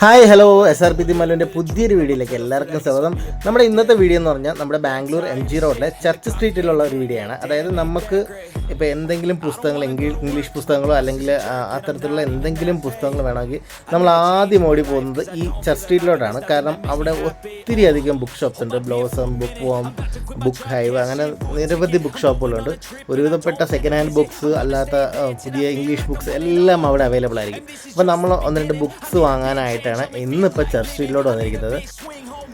Hi hello S R P തി മലുവിന്റെ പുതിയൊരു വീഡിയോയിലേക്ക് എല്ലാവർക്കും സ്വാഗതം. നമ്മുടെ ഇന്നത്തെ വീഡിയോ എന്ന് പറഞ്ഞാൽ നമ്മുടെ ബാംഗ്ലൂർ എം ജി റോഡിലെ ചർച്ച് സ്ട്രീറ്റിലുള്ള ഒരു വീഡിയോ ആണ് അതായത് നമുക്ക് ഇപ്പോൾ എന്തെങ്കിലും പുസ്തകങ്ങൾ ഇംഗ്ലീഷ് പുസ്തകങ്ങളോ അല്ലെങ്കിൽ അത്തരത്തിലുള്ള എന്തെങ്കിലും പുസ്തകങ്ങൾ വേണമെങ്കിൽ നമ്മൾ ആദ്യം ഓടി പോകുന്നത് ഈ ചർച്ച് സ്ട്രീറ്റിലോട്ടാണ്. കാരണം അവിടെ ഒത്തിരി അധികം ബുക്ക് ഷോപ്സ് ഉണ്ട്. Blossom book worm book hive അങ്ങനെ നിരവധി ബുക്ക് ഷോപ്പുകളുണ്ട് ഒരുവിധപ്പെട്ട സെക്കൻഡ് ഹാൻഡ് ബുക്ക്സ് അല്ലാത്ത പുതിയ ഇംഗ്ലീഷ് ബുക്ക്സ് എല്ലാം അവിടെ അവൈലബിൾ ആയിരിക്കും. അപ്പോൾ നമ്മൾ ഒന്ന് രണ്ട് ബുക്ക്സ് വാങ്ങാനായിട്ടാണ് ഇന്നിപ്പോൾ ചർച്ച് സ്ട്രീറ്റിലോട്ട് വന്നിരിക്കുന്നത്.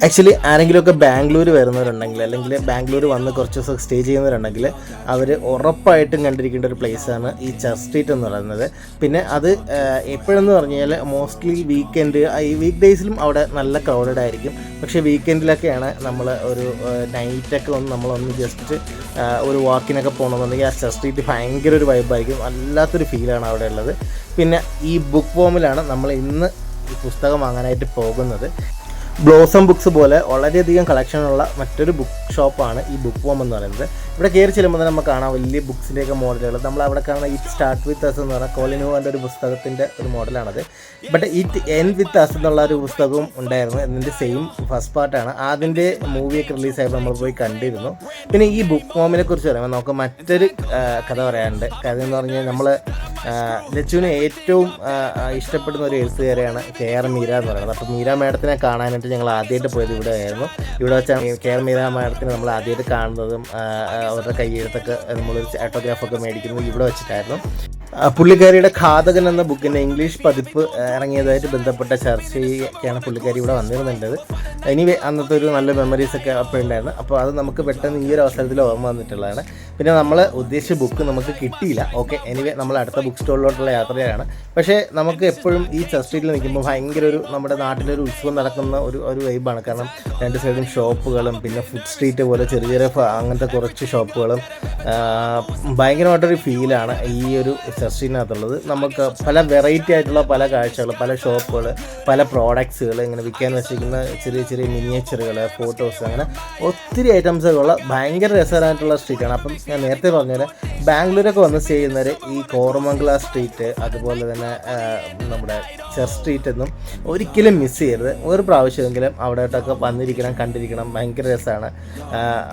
ആക്ച്വലി ആരെങ്കിലുമൊക്കെ ബാംഗ്ലൂർ വരുന്നവരുണ്ടെങ്കിൽ അല്ലെങ്കിൽ ബാംഗ്ലൂർ വന്ന് കുറച്ച് ദിവസം സ്റ്റേ ചെയ്യുന്നവരുണ്ടെങ്കിൽ അവർ ഉറപ്പായിട്ടും കണ്ടിരിക്കേണ്ട ഒരു പ്ലേസാണ് ഈ ചർച്ച് സ്ട്രീറ്റ് എന്ന് പറയുന്നത്. പിന്നെ അത് എപ്പോഴെന്ന് പറഞ്ഞു കഴിഞ്ഞാൽ മോസ്റ്റ്ലി വീക്കെൻഡ് ഈ വീക്ക് ഡേയ്സിലും അവിടെ നല്ല ക്രൗഡഡ് ആയിരിക്കും. പക്ഷേ വീക്കെൻഡിലൊക്കെയാണ് നമ്മൾ ഒരു നൈറ്റൊക്കെ ഒന്ന് നമ്മളൊന്ന് ജസ്റ്റ് ഒരു വാക്കിനൊക്കെ പോകണമെന്നുണ്ടെങ്കിൽ ആ ചർച്ച് സ്ട്രീറ്റ് ഭയങ്കര ഒരു വൈബായിരിക്കും വല്ലാത്തൊരു ഫീലാണ് അവിടെ ഉള്ളത്. പിന്നെ ഈ ബുക്ക് ഫോമിലാണ് നമ്മൾ ഇന്ന് ഈ പുസ്തകം വാങ്ങാനായിട്ട് പോകുന്നത്. ബ്ലോസം ബുക്സ് പോലെ വളരെയധികം കളക്ഷനുള്ള മറ്റൊരു ബുക്ക് ഷോപ്പാണ് ഈ ബുക്ക് വോം എന്ന് പറയുന്നത്. ഇവിടെ കയറി ചെല്ലുമ്പോൾ തന്നെ നമുക്ക് കാണാം വലിയ ബുക്സിന്റെയൊക്കെ മോഡലുകൾ നമ്മൾ അവിടെ കാണുന്ന ഇറ്റ് സ്റ്റാർട്ട് വിത്ത് അസ് എന്ന് പറഞ്ഞാൽ കോളിനുവാന്റെ ഒരു പുസ്തകത്തിന്റെ ഒരു മോഡലാണത് ബട്ട് ഇറ്റ് എൻ വിത്ത് അസ് എന്നുള്ള ഒരു പുസ്തകവും ഉണ്ടായിരുന്നു. ഇതിന്റെ സെയിം ഫസ്റ്റ് പാർട്ടാണ് അതിന്റെ മൂവിയൊക്കെ റിലീസായപ്പോൾ നമ്മൾ പോയി കണ്ടിരുന്നു. പിന്നെ ഈ ബുക്ക് വോമിനെ കുറിച്ച് പറയുമ്പോൾ നമുക്ക് മറ്റൊരു കഥ പറയാനുണ്ട്. കഥ എന്ന് പറഞ്ഞാൽ നമ്മൾ ലച്ചുവിന് ഏറ്റവും ഇഷ്ടപ്പെടുന്ന ഒരു എഴുത്തുകാരെയാണ് കെ ആർ മീര എന്ന് പറയുന്നത്. അപ്പോൾ മീര മാഡത്തിനെ കാണാനായിട്ട് ഞങ്ങൾ ആദ്യമായിട്ട് പോയത് ഇവിടെ ആയിരുന്നു ഇവിടെ വെച്ചാണ് കെ ആർ മീര മാഡത്തിനെ നമ്മൾ ആദ്യമായിട്ട് കാണുന്നതും അവരുടെ കയ്യെഴുത്തൊക്കെ നമ്മളൊരു ഓട്ടോഗ്രാഫൊക്കെ മേടിക്കുന്നത് ഇവിടെ വെച്ചിട്ടായിരുന്നു. പുള്ളിക്കാരിയുടെ ഘാതകൻ എന്ന ബുക്കിന്റെ ഇംഗ്ലീഷ് പതിപ്പ് ഇറങ്ങിയതായിട്ട് ബന്ധപ്പെട്ട ചർച്ചയൊക്കെയാണ് പുള്ളിക്കാരി ഇവിടെ വന്നിരുന്നുണ്ടത് ഇനി അന്നത്തെ ഒരു നല്ല മെമ്മറീസ് ഒക്കെ അപ്പോൾ ഉണ്ടായിരുന്നു. അപ്പോൾ അത് നമുക്ക് പെട്ടെന്ന് ഈ ഒരു അവസരത്തിൽ ഓർമ്മ വന്നിട്ടുള്ളതാണ്. പിന്നെ നമ്മൾ ഉദ്ദേശിച്ച ബുക്ക് നമുക്ക് കിട്ടിയില്ല. ഓക്കെ എനിവേ നമ്മൾ അടുത്ത ബുക്ക് സ്റ്റോളിലോട്ടുള്ള യാത്രയാണ്. പക്ഷേ നമുക്ക് എപ്പോഴും ഈ ചർച്ച് സ്ട്രീറ്റിൽ നിൽക്കുമ്പോൾ ഭയങ്കര ഒരു നമ്മുടെ നാട്ടിലൊരു ഉത്സവം നടക്കുന്ന ഒരു ഒരു വൈബാണ് കാരണം രണ്ട് സൈഡും ഷോപ്പുകളും പിന്നെ ഫുഡ് സ്ട്രീറ്റ് പോലെ ചെറിയ ചെറിയ അങ്ങനത്തെ കുറച്ച് ഷോപ്പുകളും ഭയങ്കരമായിട്ടൊരു ഫീലാണ് ഈ ഒരു ചസ്റ്റീറ്റിനകത്തുള്ളത് നമുക്ക് പല വെറൈറ്റി ആയിട്ടുള്ള പല കാഴ്ചകൾ പല ഷോപ്പുകൾ പല പ്രോഡക്ട്സുകൾ ഇങ്ങനെ വിൽക്കാൻ വെച്ചിരിക്കുന്ന ചെറിയ ചെറിയ മിനിയേച്ചറുകൾ ഫോട്ടോസ് അങ്ങനെ ഒത്തിരി ഐറ്റംസുകളുള്ള ഭയങ്കര രസകരമായിട്ടുള്ള സ്ട്രീറ്റാണ് അപ്പം ഞാൻ നേരത്തെ പറഞ്ഞത് ബാംഗ്ലൂരൊക്കെ വന്ന് സ്റ്റേ ചെയ്യുന്നവർ ഈ കോറമംഗല സ്ട്രീറ്റ് അതുപോലെ തന്നെ നമ്മുടെ ചെർ സ്ട്രീറ്റ് എന്നും ഒരിക്കലും മിസ് ചെയ്യരുത്. ഒരു പ്രാവശ്യമെങ്കിലും അവിടോട്ടൊക്കെ വന്നിരിക്കണം കണ്ടിരിക്കണം. ഭയങ്കര രസമാണ്.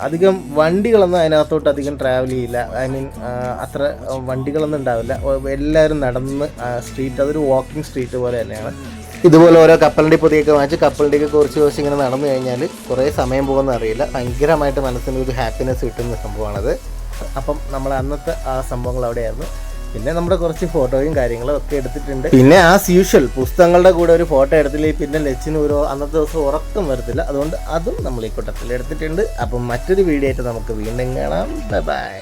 അധികം വണ്ടികളൊന്നും അതിനകത്തോട്ട് അധികം ട്രാവൽ ചെയ്യില്ല. ഐ മീൻ അത്ര വണ്ടികളൊന്നും ഉണ്ടാവില്ല. എല്ലാവരും നടന്ന് സ്ട്രീറ്റ് അതൊരു വാക്കിംഗ് സ്ട്രീറ്റ് പോലെ തന്നെയാണ്. ഇതുപോലെ ഓരോ കപ്പലിന്റെ പൊതിയൊക്കെ വാങ്ങിച്ച് കപ്പലിന്റെയൊക്കെ കുറച്ച് ദിവസം ഇങ്ങനെ നടന്നു കഴിഞ്ഞാൽ കുറേ സമയം പോകുന്ന അറിയില്ല. ഭയങ്കരമായിട്ട് മനസ്സിന് ഒരു ഹാപ്പിനെസ് കിട്ടുന്ന സംഭവമാണത്. അപ്പം നമ്മൾ അന്നത്തെ ആ സംഭവങ്ങൾ അവിടെയായിരുന്നു. പിന്നെ നമ്മുടെ കുറച്ച് ഫോട്ടോയും കാര്യങ്ങളും ഒക്കെ എടുത്തിട്ടുണ്ട്. പിന്നെ ആസ് യൂഷ്വൽ പുസ്തകങ്ങളുടെ കൂടെ ഒരു ഫോട്ടോ എടുത്തില്ലെങ്കിൽ പിന്നെ ലച്ചിന് ഒരു അന്നത്തെ ദിവസം ഉറക്കം വരത്തില്ല. അതുകൊണ്ട് അതും നമ്മൾ ഈ കൂട്ടത്തിൽ എടുത്തിട്ടുണ്ട്. അപ്പം മറ്റൊരു വീഡിയോ ആയിട്ട് നമുക്ക് വീണ്ടും കാണാം. ബൈ